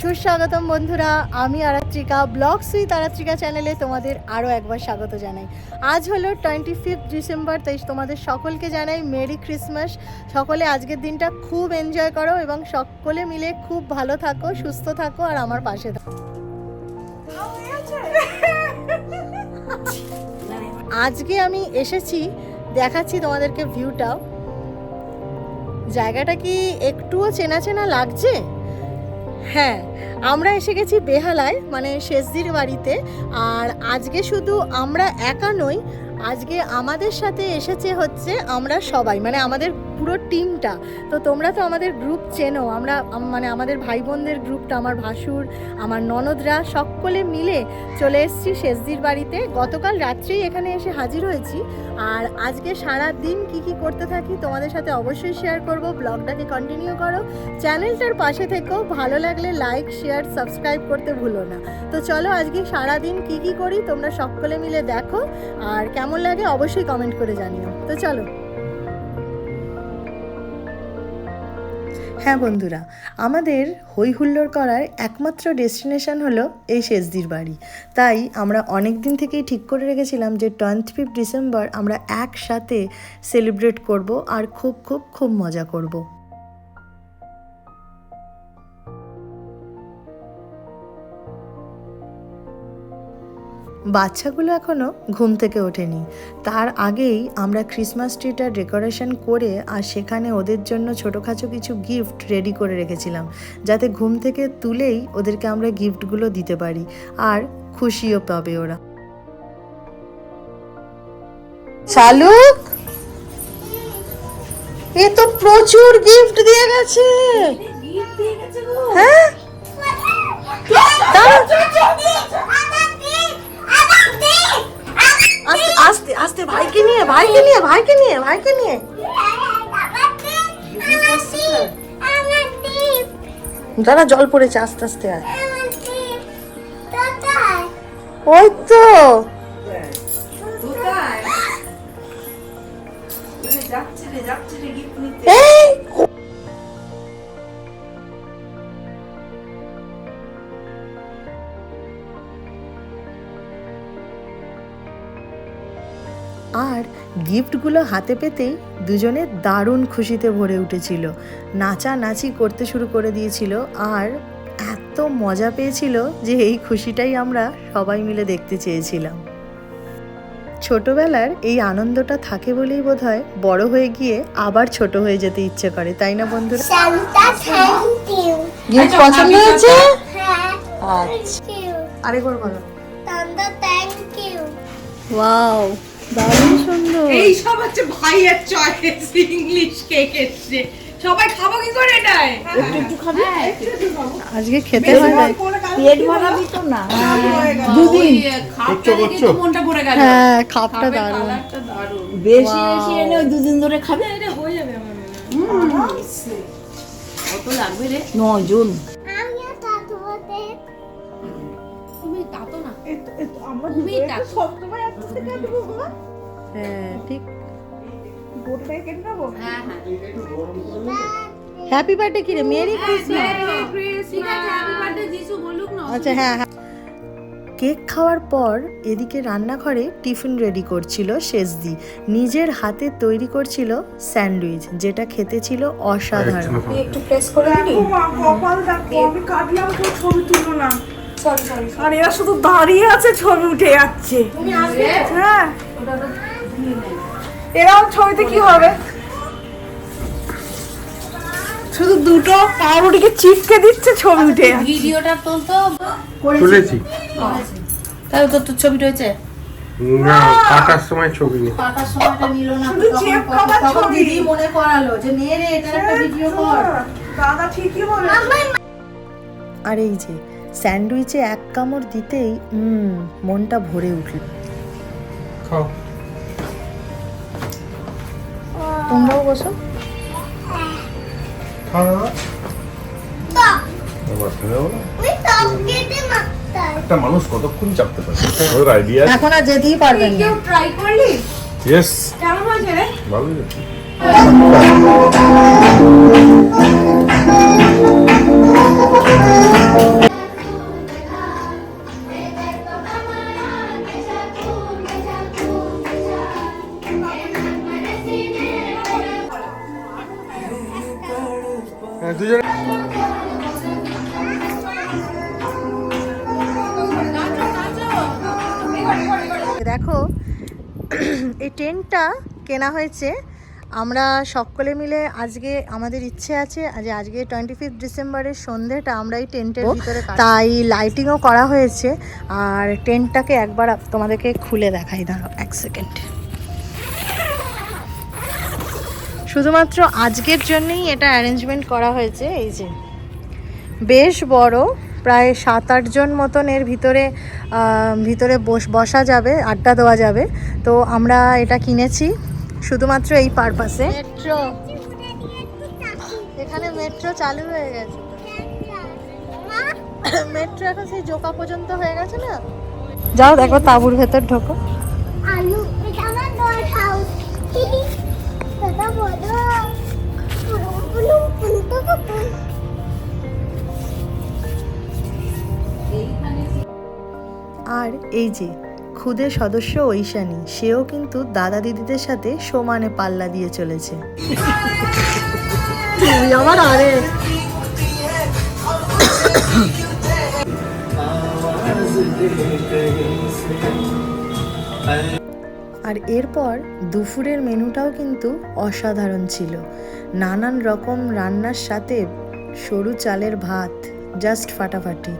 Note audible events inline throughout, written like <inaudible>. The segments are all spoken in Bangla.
সুস্বাগতম বন্ধুরা, আমি আরাত্রিকা, ব্লগ সুইথ আরাত্রিকা চ্যানেলে তোমাদের আরও একবার স্বাগত জানাই। আজ হলো টোয়েন্টি ফিফথ ডিসেম্বর, তাই তোমাদের সকলকে জানাই মেরি ক্রিসমাস। সকলে আজকের দিনটা খুব এনজয় করো এবং সকলে মিলে খুব ভালো থাকো, সুস্থ থাকো আর আমার পাশে থাকো। আজকে আমি এসেছি, দেখাচ্ছি তোমাদেরকে ভিউটাও জায়গাটা কি একটুও চেনা চেনা লাগছে? হ্যাঁ আমরা এসে গেছি বেহালায় মানে শেষদির বাড়িতে। আর আজকে শুধু আমরা একা নই, আজকে আমাদের সাথে এসেছে হচ্ছে আমরা সবাই মানে আমাদের পুরো টিমটা। তো তোমরা তো আমাদের গ্রুপ চেনো। আমরা মানে আমাদের ভাই বোনদের গ্রুপটা, আমার ভাসুর, আমার ননদরা, সকলে মিলে চলে এসেছি শেষদির বাড়িতে। গতকাল রাত্রেই এখানে এসে হাজির হয়েছি। আর আজকে সারা দিন কি কি করতে থাকি তোমাদের সাথে অবশ্যই শেয়ার করব। ব্লগটাকে কন্টিনিউ করো। চ্যানেলটার পাশে থেকেও ভালো লাগলে লাইক শেয়ার সাবস্ক্রাইব করতে ভুলো না। তো চলো আজকে সারা দিন কি কি করি তোমরা সকলে মিলে দেখো। আর কেমন লাগে অবশ্যই কমেন্ট করে জানিও। তো চলো। হ্যাঁ বন্ধুরা, আমাদের হই হুল্লোড় করার একমাত্র ডেস্টিনেশন হলো এই শেষদির বাড়ি। তাই আমরা অনেক দিন থেকেই ঠিক করে রেখেছিলাম যে টোয়েন্থ ফিফ ডিসেম্বর আমরা একসাথে সেলিব্রেট করব আর খুব খুব খুব মজা করব। বাচ্চাগুলো এখনও ঘুম থেকে ওঠেনি। তার আগেই আমরা ক্রিসমাস ট্রিটার ডেকোরেশন করে আর সেখানে ওদের জন্য ছোটোখাটো কিছু গিফট রেডি করে রেখেছিলাম যাতে ঘুম থেকে তুলেই ওদেরকে আমরা গিফটগুলো দিতে পারি আর খুশিও পাবে ওরা। শালুক এ তো প্রচুর গিফট দিয়ে গেছে। হ্যাঁ? আস্তে ভাইকে নিয়ে ভাইকে নিয়ে ভাইকে নিয়ে ভাইকে নিয়ে। দাদা জল পড়েছে আস্তে আস্তে আয়। ওই তো। এই আর গিফটগুলো হাতে পেতেই দুজনে দারুণ খুশিতে ভরে উঠেছিল। নাচানাচি করতে শুরু করে দিয়েছিল আর এত মজা পেয়েছিল যে এই খুশিটাই আমরা সবাই মিলে দেখতে চেয়েছিলাম। ছোটবেলার এই আনন্দটা থাকে বলেই বোধহয় বড় হয়ে গিয়ে আবার ছোট হয়ে যেতে ইচ্ছে করে তাই না বন্ধুরা. গিফট পছন্দ হয়েছে? হ্যাঁ, আচ্ছা thank you. আরেকবার বলো। ওয়াও দারুণ সুন্দর। এই সব হচ্ছে ভাইয়ের চয়েস ইংলিশ কেক এসছে সবাই খাব কি করে এটাই একটু একটু খাবি? আজকে খেতে হয় না। পেট ভরাবি তো না। দুদিন। খাপটা দেখে মনটা পড়ে গেল। হ্যাঁ খাপটা দারুণ। বেশি বেশি এনে দুদিন ধরে খাবে? এটা হয়ে যাবে আমার মনে হয়। কত লাগবে রে? নজন আমিও হ্যাঁ ঠিক। হ্যাঁ হ্যাঁ। হ্যাপি বার্থডে কি রে মেরি আচ্ছা হ্যাঁ হ্যাঁ। কেক খাওয়ার পর এদিকে রান্নাঘরে টিফিন রেডি করছিল শেষদি নিজের হাতে তৈরি করছিল স্যান্ডউইচ যেটা খেতে ছিল অসাধারণ। একটু প্রেস করে দিবি কপাল দেখো আমি কাটলাম ছবি তুলো না। আর এরা শুধু দাঁড়িয়ে আছে ছবি উঠে যাচ্ছে। হ্যাঁ। এরাও ছবিতে কি হবে? শুধু দুটো পাউরুটিকে চিপকে দিচ্ছে ছবি উঠে ভিডিওটা তোল তো তুলেছি। তাহলে তোর তোর ছবি রয়েছে না কাটার সময় ছবি নেই। কাটার সময়টা নিল না শুধু চেপ করার তখন দিদি মনে করালো যে নে রে এটার একটা ভিডিও কর। দাদা ঠিকই বলে আর এই যে স্যান্ডউইচে এক কামড় দিতেই উম, মনটা ভরে উঠল। খাও। তোমরাও বসো। একটা মানুষ কতক্ষণ চাপতে পারে? ওর আইডিয়া এখন আর যেতেই পারবেন না। ট্রাই করলি? ইয়েস কেমন হয়েছে রে? ভালো <laughs> দেখো এই টেন্টটা কেনা হয়েছে। আমরা সকলে মিলে আজকে আমাদের ইচ্ছে আছে যে আজকে টোয়েন্টি ফিফথ ডিসেম্বরের সন্ধ্যেটা আমরা এই টেন্টের ভিতরে তাই লাইটিংও করা হয়েছে। আর টেন্টটাকে একবার তোমাদেরকে খুলে দেখাই দাঁড়াও এক সেকেন্ড শুধুমাত্র আজকের জন্যই এটা অ্যারেঞ্জমেন্ট করা হয়েছে এই যে। বেশ বড় প্রায় সাত আটজন মতন এর ভিতরে ভিতরে বস বসা যাবে আড্ডা দেওয়া যাবে। তো আমরা এটা কিনেছি শুধুমাত্র এই পারপাসে মেট্রো। এখানে মেট্রো চালু হয়ে গেছে। মেট্রো এখন সেই জোকা পর্যন্ত হয়ে গেছে না? যাও দেখো তাঁবুর ভেতর ঢোকো। আলু এটা আমার ডল হাউস দাদা বলো আর এই যে খুদে সদস্য ঐশানী সেও কিন্তু দাদা দিদিদের সাথে সমানে পাল্লা দিয়ে চলেছে। আমার আরে। আর এরপর দুপুরের মেনুটাও কিন্তু অসাধারণ ছিল। নানান রকম রান্নার সাথে সরু চালের ভাত। জাস্ট ফাটাফাটি।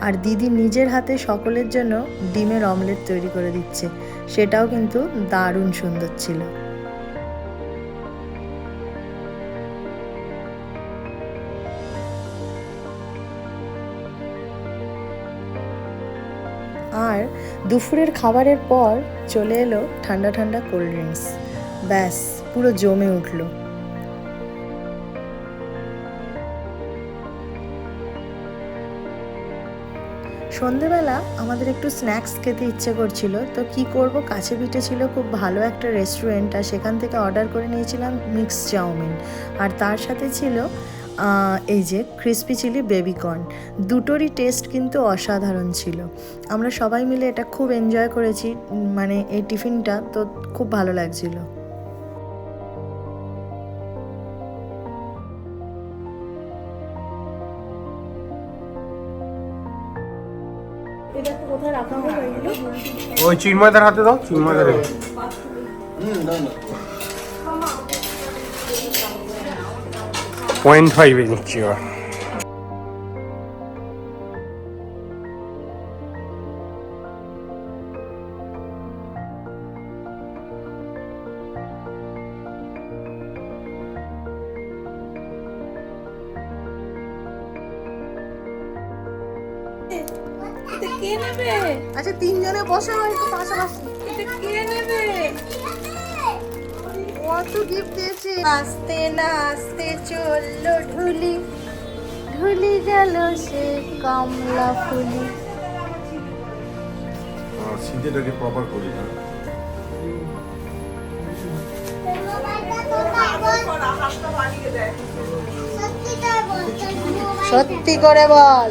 আর দিদি নিজের হাতে সকলের জন্য ডিমের অমলেট তৈরি করে দিচ্ছে। সেটাও কিন্তু দারুণ সুন্দর ছিল। আর দুপুরের খাবারের পর চলে এলো ঠান্ডা ঠান্ডা কোল্ড ড্রিঙ্কস। ব্যাস, পুরো জমে উঠল। সন্ধেবেলা আমাদের একটু স্ন্যাক্স খেতে ইচ্ছে করছিল, তো কি করব? কাছে পিঠে ছিল খুব ভালো একটা রেস্টুরেন্ট আর সেখান থেকে অর্ডার করে নিয়েছিলাম মিক্স চাউমিন। আর তার সাথে ছিল এই যে ক্রিস্পি চিলি বেবিকর্ন দুটোরই টেস্ট কিন্তু অসাধারণ ছিল। আমরা সবাই মিলে এটা খুব এনজয় করেছি মানে এই টিফিনটা, তো খুব ভালো লাগছিল। ওই চিন্ময়দার হাতে দাও চিন্ময়দার পয়েন্ট ফাইভে নিচ্ছি এবার। আচ্ছা তিনজনে বসে হয়তো পাশাপাশি। কত গিফট দিয়েছে। আস্তে না আস্তে চলল ঢুলি। ঢুলি গেল সে কমলা ফুলি। প্রপার করি না। সত্যি করে বল।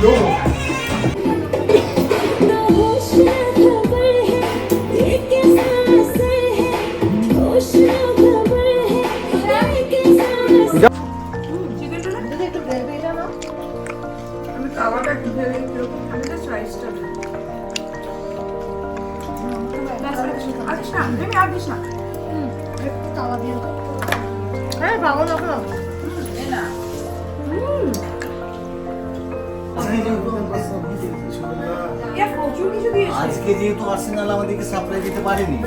No. হ্যাঁ আজকে যেহেতু আর্সেনাল আমাদেরকে সাপ্লাই দিতে পারেনি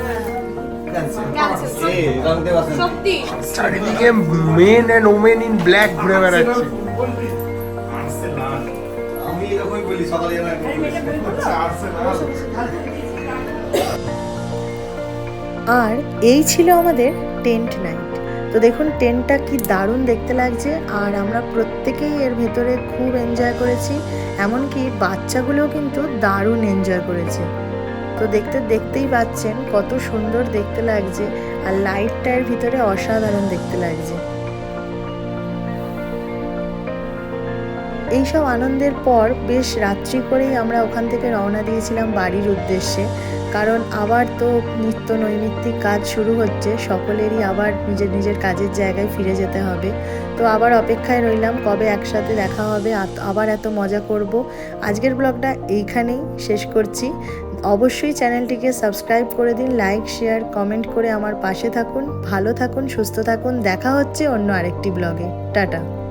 চারিদিকে men and women in black ঘুরে বেড়াচ্ছে। আমি এরকমই বলি সকালে আর এই ছিল আমাদের টেন্ট নাইট তো দেখুন টেন্টটা কি দারুণ দেখতে লাগছে, আর আমরা প্রত্যেকেই এর ভেতরে খুব এনজয় করেছি, এমনকি বাচ্চাগুলোও কিন্তু দারুণ এনজয় করেছে। তো দেখতে, দেখতেই পাচ্ছেন কত সুন্দর দেখতে লাগছে, আর লাইটটা এর ভিতরে অসাধারণ দেখতে লাগছে। এইসব আনন্দের পর বেশ রাত্রি করেই আমরা ওখান থেকে রওনা দিয়েছিলাম বাড়ির উদ্দেশ্যে। কারণ আবার তো নিত্য নৈমিত্তিক কাজ শুরু হচ্ছে, সকলেরই আবার নিজের নিজের কাজের জায়গায় ফিরে যেতে হবে। তো আবার অপেক্ষায় রইলাম কবে একসাথে দেখা হবে আবার এত মজা করব। আজকের ব্লগটা এইখানেই শেষ করছি। অবশ্যই চ্যানেলটিকে সাবস্ক্রাইব করে দিন, লাইক, শেয়ার, কমেন্ট করে আমার পাশে থাকুন, ভালো থাকুন, সুস্থ থাকুন। দেখা হচ্ছে অন্য আরেকটি ব্লগে। টাটা।